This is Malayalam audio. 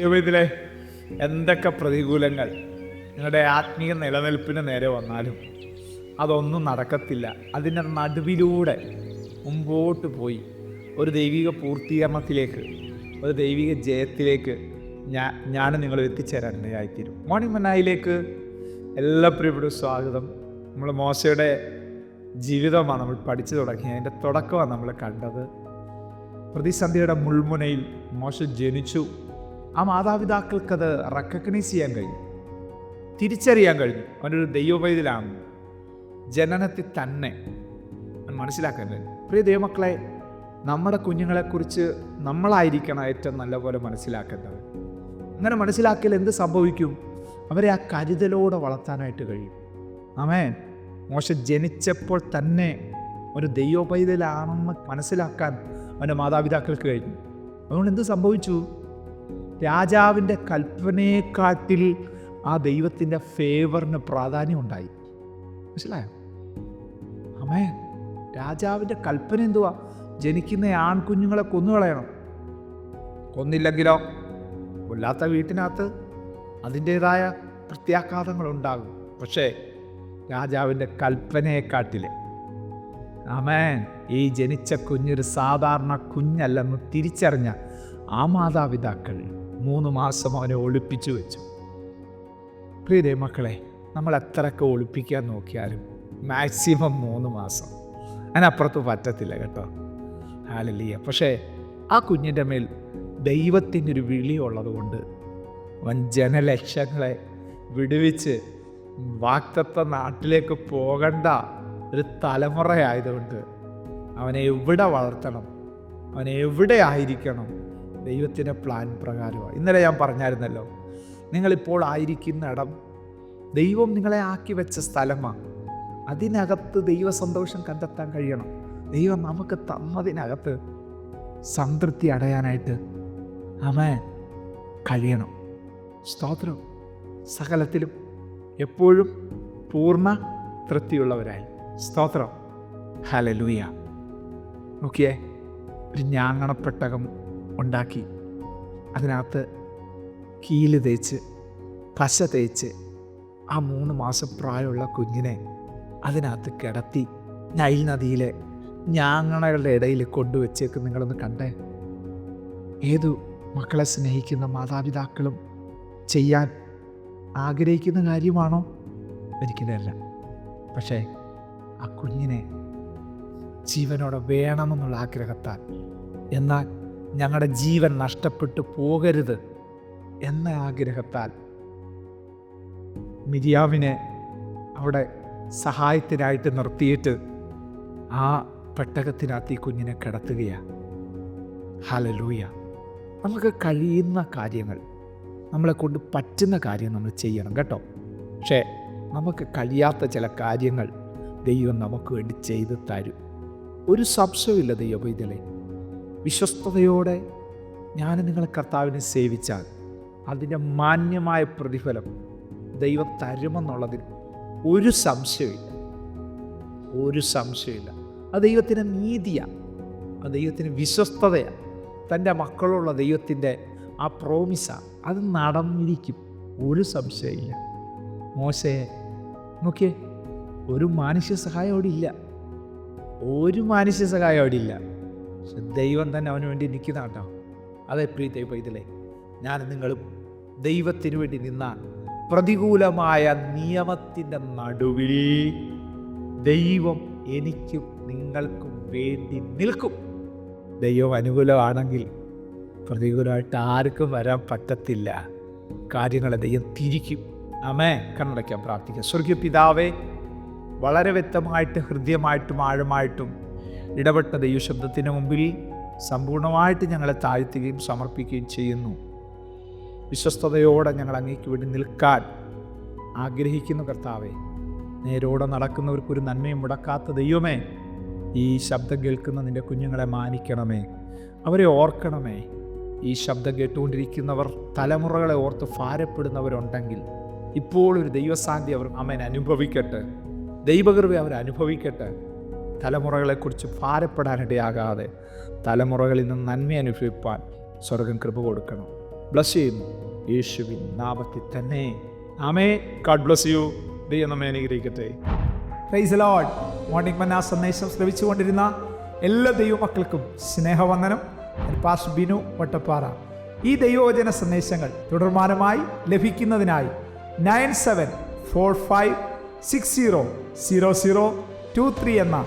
ജീവിതത്തിലെ എന്തൊക്കെ പ്രതികൂലങ്ങൾ നിങ്ങളുടെ ആത്മീയ നിലനിൽപ്പിന് നേരെ വന്നാലും അതൊന്നും നടക്കത്തില്ല. അതിന്റെ നടുവിലൂടെ മുമ്പോട്ട് പോയി ഒരു ദൈവിക പൂർത്തീകരണത്തിലേക്ക് ഒരു ദൈവിക ജയത്തിലേക്ക് ഞാൻ ഞാൻ നിങ്ങൾ എത്തിച്ചേരാൻ ഇടയായിത്തീരും. മോർണിംഗ് മനായിലേക്ക് എല്ലാ പ്രിയപ്പെട്ട സ്വാഗതം. നമ്മൾ മോശയുടെ ജീവിതമാണ് നമ്മൾ പഠിച്ചു തുടങ്ങി അതിന്റെ തുടക്കമാണ് നമ്മൾ കണ്ടത്. പ്രതിസന്ധിയുടെ മുൾമുനയിൽ മോശ ജനിച്ചു. ആ മാതാപിതാക്കൾക്കത് റെക്കഗ്നൈസ് ചെയ്യാൻ കഴിഞ്ഞു. തിരിച്ചറിയാൻ കഴിഞ്ഞു. അവനൊരു ദൈവവൈദ്യലാണ് ജനനത്തിൽ തന്നെ മനസ്സിലാക്കാൻ കഴിഞ്ഞു. പ്രിയ ദൈവമക്കളെ നമ്മുടെ കുഞ്ഞുങ്ങളെക്കുറിച്ച് നമ്മളായിരിക്കണം ഏറ്റവും നല്ലപോലെ മനസ്സിലാക്കേണ്ടത്. അങ്ങനെ മനസ്സിലാക്കിയാൽ എന്ത് സംഭവിക്കും? അവരെ ആ കരുതലോടെ വളർത്താനായിട്ട് കഴിയും. ആമേൻ. മോശം ജനിച്ചപ്പോൾ തന്നെ ഒരു ദൈവപൈതലാണെന്ന് മനസ്സിലാക്കാൻ അവന്റെ മാതാപിതാക്കൾക്ക് കഴിഞ്ഞു. അതുകൊണ്ട് എന്ത് സംഭവിച്ചു? രാജാവിന്റെ കൽപ്പനയെക്കാട്ടിൽ ആ ദൈവത്തിന്റെ ഫേവറിന് പ്രാധാന്യം ഉണ്ടായി. മനസ്സിലായോ? അമേ രാജാവിന്റെ കൽപ്പന എന്തുവാ? ജനിക്കുന്ന ആൺകുഞ്ഞുങ്ങളെ കൊന്നുകളയണം. കൊന്നില്ലെങ്കിലോ? കൊല്ലാത്ത വീട്ടിനകത്ത് അതിന്റേതായ പ്രത്യാഘാതങ്ങളുണ്ടാകും. പക്ഷേ രാജാവിന്റെ കൽപ്പനയെക്കാട്ടിലെ. ആമേൻ. ഈ ജനിച്ച കുഞ്ഞൊരു സാധാരണ കുഞ്ഞല്ലെന്ന് തിരിച്ചറിഞ്ഞ ആ മാതാപിതാക്കൾ മൂന്ന് മാസം അവനെ ഒളിപ്പിച്ചു വെച്ചു. പ്രിയതേ മക്കളെ നമ്മൾ എത്രയൊക്കെ ഒളിപ്പിക്കാൻ നോക്കിയാലും മാക്സിമം മൂന്ന് മാസം. അതിനപ്പുറത്ത് പറ്റത്തില്ല കേട്ടോ. ഹാലലിയ പക്ഷേ ആ കുഞ്ഞിന്റെ മേൽ ദൈവത്തിന്റെ ഒരു വിളി ഉള്ളതുകൊണ്ട് അവൻ ജനലക്ഷങ്ങളെ വിടുവിച്ച് വാക്തത്വ നാട്ടിലേക്ക് പോകണ്ട ഒരു തലമുറയായതുകൊണ്ട് അവനെ എവിടെ വളർത്തണം? അവനെ എവിടെ ആയിരിക്കണം? ദൈവത്തിന്റെ പ്ലാൻ പ്രകാരമാണ്. ഇന്നലെ ഞാൻ പറഞ്ഞായിരുന്നല്ലോ നിങ്ങളിപ്പോൾ ആയിരിക്കുന്ന ഇടം ദൈവം നിങ്ങളെ ആക്കി വെച്ച സ്ഥലമാണ്. അതിനകത്ത് ദൈവ സന്തോഷം കണ്ടെത്താൻ കഴിയണം. ദൈവം നമുക്ക് തന്നതിനകത്ത് സംതൃപ്തി അടയാനായിട്ട് അവൻ കഴിയണം. സ്തോത്രം. സകലത്തിലും എപ്പോഴും പൂർണ തൃപ്തിയുള്ളവരായി. സ്തോത്രം. ഹലലൂയ നോക്കിയേ ഒരു ഞാങ്ങണപ്പെട്ടകം ഉണ്ടാക്കി. അതിനകത്ത് കീൽ തേച്ച് പശ തേച്ച് ആ മൂന്ന് മാസം പ്രായമുള്ള കുഞ്ഞിനെ അതിനകത്ത് കിടത്തി നൈൽ നദിയിലെ ഞാങ്ങണകളുടെ ഇടയിൽ കൊണ്ടുവച്ചേക്ക് നിങ്ങളൊന്ന് കണ്ടേ. ഏതു മക്കളെ സ്നേഹിക്കുന്ന മാതാപിതാക്കളും ചെയ്യാൻ ആഗ്രഹിക്കുന്ന കാര്യമാണോ? ഒരിക്കലല്ല പക്ഷേ ആ കുഞ്ഞിനെ ജീവനോടെ വേണമെന്നുള്ള ആഗ്രഹത്താൽ എന്നാൽ ഞങ്ങളുടെ ജീവൻ നഷ്ടപ്പെട്ടു പോകരുത് എന്ന ആഗ്രഹത്താൽ മിരിയാവിനെ അവിടെ സഹായത്തിനായിട്ട് നിർത്തിയിട്ട് ആ പെട്ടകത്തിനകത്ത് ഈ കുഞ്ഞിനെ കിടത്തുകയാണ് ഹലലൂയ നമുക്ക് കഴിയുന്ന കാര്യങ്ങൾ നമ്മളെ കൊണ്ട് പറ്റുന്ന കാര്യം നമ്മൾ ചെയ്യണം കേട്ടോ. പക്ഷേ നമുക്ക് കഴിയാത്ത ചില കാര്യങ്ങൾ ദൈവം നമുക്ക് വേണ്ടി ചെയ്തു തരും. ഒരു സംശയമില്ല ദൈവപൈതലെ വിശ്വസ്തയോടെ ഞാൻ നിങ്ങളെ കർത്താവിനെ സേവിച്ചാൽ അതിന്റെ മാന്യമായ പ്രതിഫലം ദൈവം തരുമെന്നുള്ളതിൽ ഒരു സംശയമില്ല ഒരു സംശയമില്ല ആ ദൈവത്തിന്റെ നീതിയാണ്. ആ ദൈവത്തിന്റെ വിശ്വസ്തതയാണ്. തന്റെ മക്കളുള്ള ദൈവത്തിന്റെ ആ പ്രോമിസാണ് അത് നടന്നിരിക്കും. ഒരു സംശയമില്ല മോശയെ നോക്കിയേ ഒരു മാനുഷ്യ സഹായം അവിടെ ഇല്ല ഒരു മാനുഷ്യ സഹായം അവിടെ ഇല്ല ദൈവം തന്നെ അവന് വേണ്ടി നിൽക്കുന്ന കേട്ടോ. അതെ പ്രീത്തെ ഇതിലെ ഞാൻ നിങ്ങളും ദൈവത്തിന് വേണ്ടി നിന്ന പ്രതികൂലമായ നിയമത്തിന്റെ നടുവിൽ ദൈവം എനിക്കും നിങ്ങൾക്കും വേണ്ടി നിൽക്കും. ദൈവം അനുകൂലമാണെങ്കിൽ പ്രതികൂലമായിട്ട് ആർക്കും വരാൻ പറ്റത്തില്ല. കാര്യങ്ങളെ ദൈവം തിരിക്കും. അമേ കണ്ണടയ്ക്കാൻ പ്രാർത്ഥിക്കാം. സ്വർഗീയ പിതാവേ വളരെ വ്യക്തമായിട്ട് ഹൃദ്യമായിട്ടും ആഴമായിട്ടും ഇടപെട്ട ദൈവശബ്ദത്തിന് മുമ്പിൽ സമ്പൂർണമായിട്ട് ഞങ്ങളെ താഴ്ത്തുകയും സമർപ്പിക്കുകയും ചെയ്യുന്നു. വിശ്വസ്തയോടെ ഞങ്ങൾ അങ്ങേക്ക് വേണ്ടി നിൽക്കാൻ ആഗ്രഹിക്കുന്നു കർത്താവെ. നേരോടെ നടക്കുന്നവർക്കൊരു നന്മയും മുടക്കാത്ത ദൈവമേ ഈ ശബ്ദം കേൾക്കുന്ന നിന്റെ കുഞ്ഞുങ്ങളെ മാനിക്കണമേ. അവരെ ഓർക്കണമേ. ഈ ശബ്ദം കേട്ടുകൊണ്ടിരിക്കുന്നവർ തലമുറകളെ ഓർത്ത് ഭാരപ്പെടുന്നവരുണ്ടെങ്കിൽ ഇപ്പോൾ ഒരു ദൈവസാന്തി അവർ അമ്മൻ അനുഭവിക്കട്ടെ. ദൈവകൃപ അവർ അനുഭവിക്കട്ടെ. തലമുറകളെക്കുറിച്ച് ഭാരപ്പെടാനിടയാകാതെ തലമുറകളിൽ നിന്ന് നന്മ അനുഭവിപ്പാൻ സ്വർഗം കൃപ കൊടുക്കണം. ബ്ലസ് ചെയ്യുന്നു യേശുവിൻ നാമത്തിൽ തന്നെ. ആമേ ഗാഡ് ബ്ലസ് യു ദൈവം നമ്മെ അനുഗ്രഹിക്കട്ടെ. പ്രൈസ് ലോഡ് മോർണിംഗ് മന്ന സന്ദേശം ശ്രമിച്ചുകൊണ്ടിരുന്ന എല്ലാ ദൈവമക്കൾക്കും സ്നേഹവന്ദനം. പാസ് ബിനു വട്ടപ്പാറ. ഈ ദൈവവചന സന്ദേശങ്ങൾ തുടർമാനമായി ലഭിക്കുന്നതിനായി nine seven four five six zero zero zero two three എന്ന